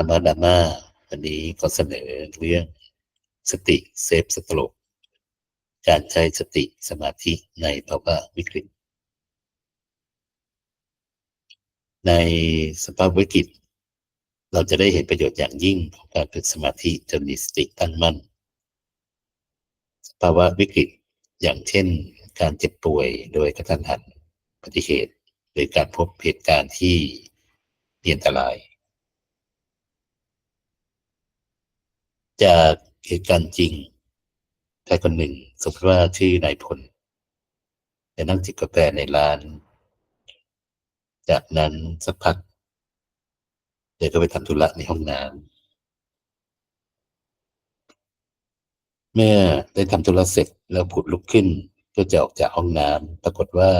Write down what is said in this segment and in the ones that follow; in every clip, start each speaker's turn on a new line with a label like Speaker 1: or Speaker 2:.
Speaker 1: ธรรมะดามาวันนี้ก็เสนอเรื่องสติเซฟสโตรกการใช้สติสมาธิในภาวะวิกฤต ในสภาพวิกฤต เราจะได้เห็นประโยชน์อย่างยิ่งของการฝึกสมาธิจนมีสติตั้งมั่นภาวะวิกฤตอย่างเช่น การเจ็บป่วยโดยกระทันหันปฏิเหตุ หรือการพบเหตุการณ์ที่เปลี่ยนตราย จากเหตุการณ์จริงใครคนหนึ่ง สมมติว่าชื่อนายพลไปนั่งจิบกาแฟในร้าน จากนั้นสักพักเดี๋ยวก็ไปทำธุระในห้องน้ำเมื่อได้ทำธุระเสร็จแล้วผุดลุกขึ้นเพื่อจะออกจากห้องน้ำปรากฏว่า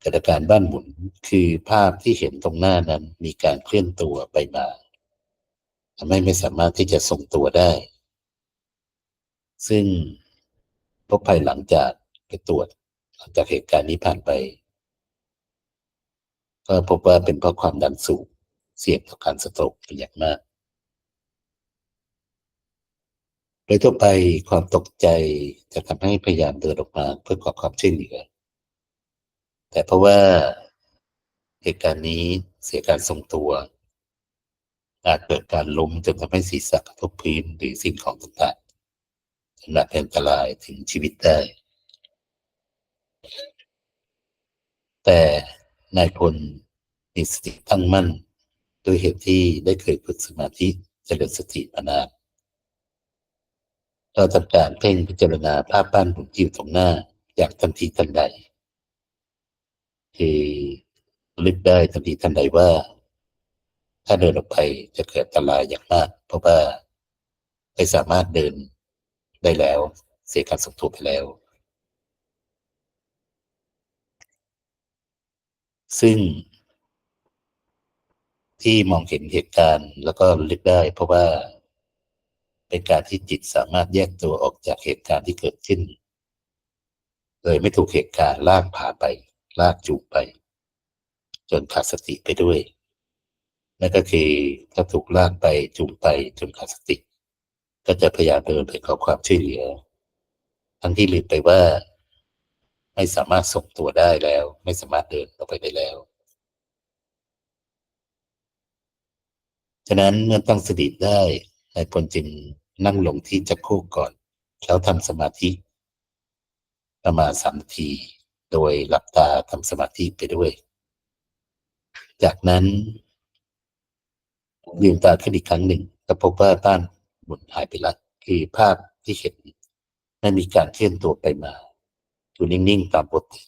Speaker 1: เกิดอาการบ้านหมุนคือภาพที่เห็นตรงหน้านั้นมีการเคลื่อนตัวไปมา ทำให้ไม่สามารถที่จะทรงตัวได้ ซึ่งพบภายหลังจากไปตรวจหลังจากเหตุการณ์นี้ผ่านไป ก็พบว่าเป็นเพราะความดันสูงเสี่ยงต่อการสโตรกเป็นอย่างมาก โดยทั่วไปความตกใจจะทำให้พยายามเดินออกมาเพื่อขอความช่วยเหลือ แต่เพราะว่าเหตุการณ์นี้เสียการทรงตัว อาจเกิดการล้มจนทำให้ศีรษะกระทบพื้นหรือสิ่งของต่างๆขณะเป็นอันตรายถึงชีวิตได้ แต่นายพลมีสติตั้งมั่นด้วยเหตุที่ได้เคยฝึกสมาธิเจริญสติมานานเราทำการเพ่งพิจารณาภาพบ้านหมุนที่อยู่ตรงหน้าอยางทันทีทันใดคือลึกได้ทันทีทันใดว่า ถ้าเดินออกไปจะเกิดอันตรายอย่างมาก เพราะว่าไม่สามารถเดินได้แล้ว เสียการทรงตัวไปแล้ว ซึ่ง ที่มองเห็นเหตุการณ์แล้วก็ลึกได้ เพราะว่าเป็นการที่จิตสามารถแยกตัวออกจากเหตุการณ์ที่เกิดขึ้น เลยไม่ถูกเหตุการณ์ลากพาไป ลากจูงไป จนขาดสติไปด้วย นั่นก็คือถ้าถูกลากไปจูงไปจนขาดสติ ก็จะพยายามเดินไปขอความช่วยเหลือ ทั้งที่ลืมไปว่า ไม่สามารถส่งตัวได้แล้ว ไม่สามารถเดินต่อไปได้แล้วฉะนั้นเมื่อตั้งสติได้นายพลจึงนั่งลงที่จักโคกก่อน แล้วทำสมาธิ ประมาณสามนาที โดยหลับตาทำสมาธิไปด้วย จากนั้น ลืมตาขึ้นอีกครั้งหนึ่งก็พบว่าบ้านหมุนหายไปละคือภาพที่เห็นนั้นมีการเคลื่อนตัวไปมาอยู่นิ่งๆตามปกติ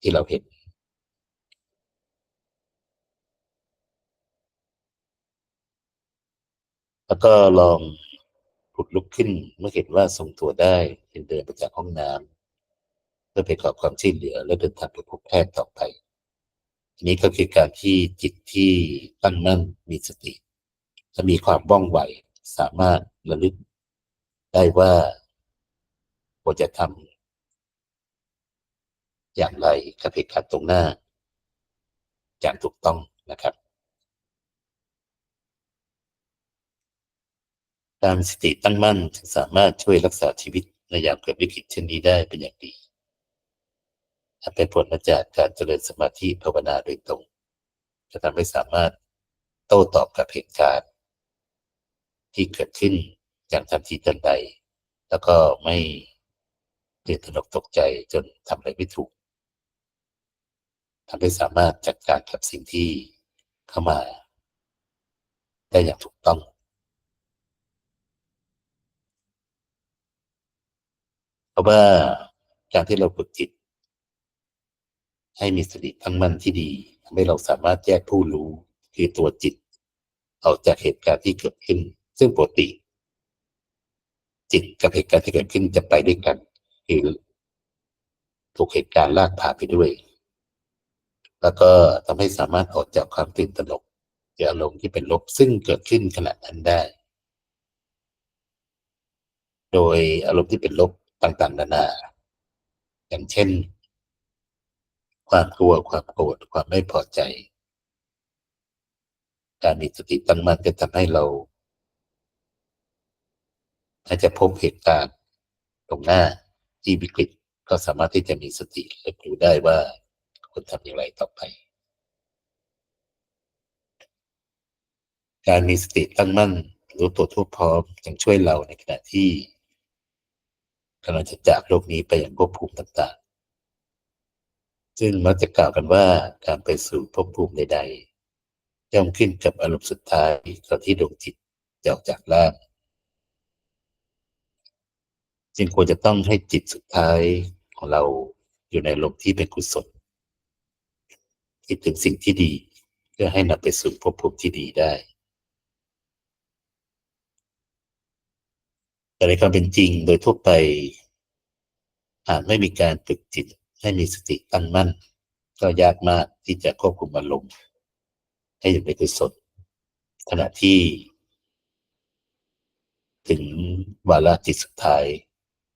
Speaker 1: ที่เราเห็นแล้วก็ลองผุดลุกขึ้นเมื่อเห็นว่าทรงตัวได้เห็นเดินไปจากห้องน้ำเพื่อไปขอความช่วยเหลือ และเดินทางไปพบแพทย์ต่อไปอันนี้ก็คือการที่จิตที่ตั้งมั่นมีสติ จะมีความว่องไว สามารถระลึกได้ว่าควรจะทำอย่างไรกับเหตุการณ์ตรงหน้า อย่างถูกต้องนะครับการมีสติตั้งมั่นถึงสามารถช่วยรักษาชีวิตในยามเกิดวิกฤตเช่นนี้ได้เป็นอย่างดีเป็นผลมาจากการเจริญสมาธิภาวนาโดยตรง จะทำให้สามารถโต้ตอบกับเหตุการณ์ ที่เกิดขึ้นอย่างทันทีทันใด แล้วก็ไม่ตื่นตระหนกตกใจจนทำอะไรไม่ถูกทำให้สามารถจัดการกับสิ่งที่เข้ามา ได้อย่างถูกต้อง เพราะว่าการที่เราฝึกจิต ให้มีสติตั้งมั่นที่ดีทำให้เราสามารถแยกผู้รู้คือตัวจิต ออกจากเหตุการณ์ที่เกิดขึ้น ซึ่งปกติ จิตกับเหตุการณ์ที่เกิดขึ้นจะไปด้วยกัน คือถูกเหตุการณ์ลากพาไปด้วย แล้วก็ทำให้สามารถออกจากความตื่นตระหนกจากอารมณ์ที่เป็นลบซึ่งเกิดขึ้นขณะนั้นได้ โดยอารมณ์ที่เป็นลบต่างๆนานา อย่างเช่น ความกลัว ความโกรธ ความไม่พอใจ การมีสติตั้งมั่นจะทำให้เรา ถ้าจะพบเหตุการณ์ตรงหน้าที่วิกฤตก็สามารถที่จะมีสติและรู้ได้ว่าควรทำอย่างไรต่อไป การมีสติตั้งมั่นรู้ตัวทั่วพร้อมยังช่วยเราในขณะที่กำลังจะจากโลกนี้ไปอย่างภพภูมิต่างๆ ซึ่งมักจะกล่าวกันว่าการไปสู่ภพภูมิใดๆย่อมขึ้นกับอารมณ์สุดท้ายตอนที่ดวงจิตจะออกจากร่าง จึงควรจะต้องให้จิตสุดท้ายของเราอยู่ในลมที่เป็นกุศลคิดถึงสิ่งที่ดี เพื่อให้นำไปสู่ภพภูมิที่ดีได้ แต่ในความเป็นจริงโดยทั่วไปหากไม่มีการฝึกจิตให้มีสติตั้งมั่น ก็ยากมากที่จะควบคุมอารมณ์ให้อยู่ในกุศลขณะที่ ถึงวาระจิตสุดท้าย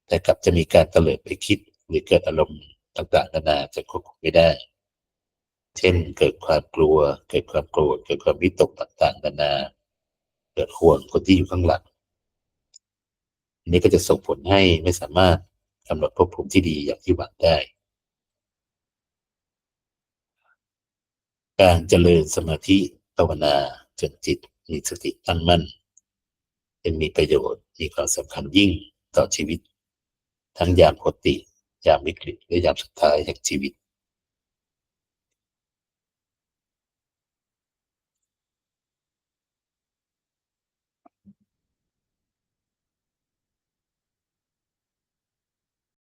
Speaker 1: แต่กลับจะมีการเตลิดไปคิดหรือเกิดอารมณ์ต่างๆนานาจะควบคุมไม่ได้ เช่นเกิดความกลัว เกิดความโกรธ เกิดความวิตกต่างๆนานา เกิดห่วงคนที่อยู่ข้างหลังอันนี้ก็จะส่งผลให้ไม่สามารถกำหนดภพภูมิที่ดีอย่างที่หวังได้ การเจริญสมาธิภาวนาจนจิตมีสติตั้งมั่น เป็นมีประโยชน์มีความสำคัญยิ่งต่อชีวิต ทั้งยามปกติยามวิกฤตและยามสุดท้ายแห่งชีวิต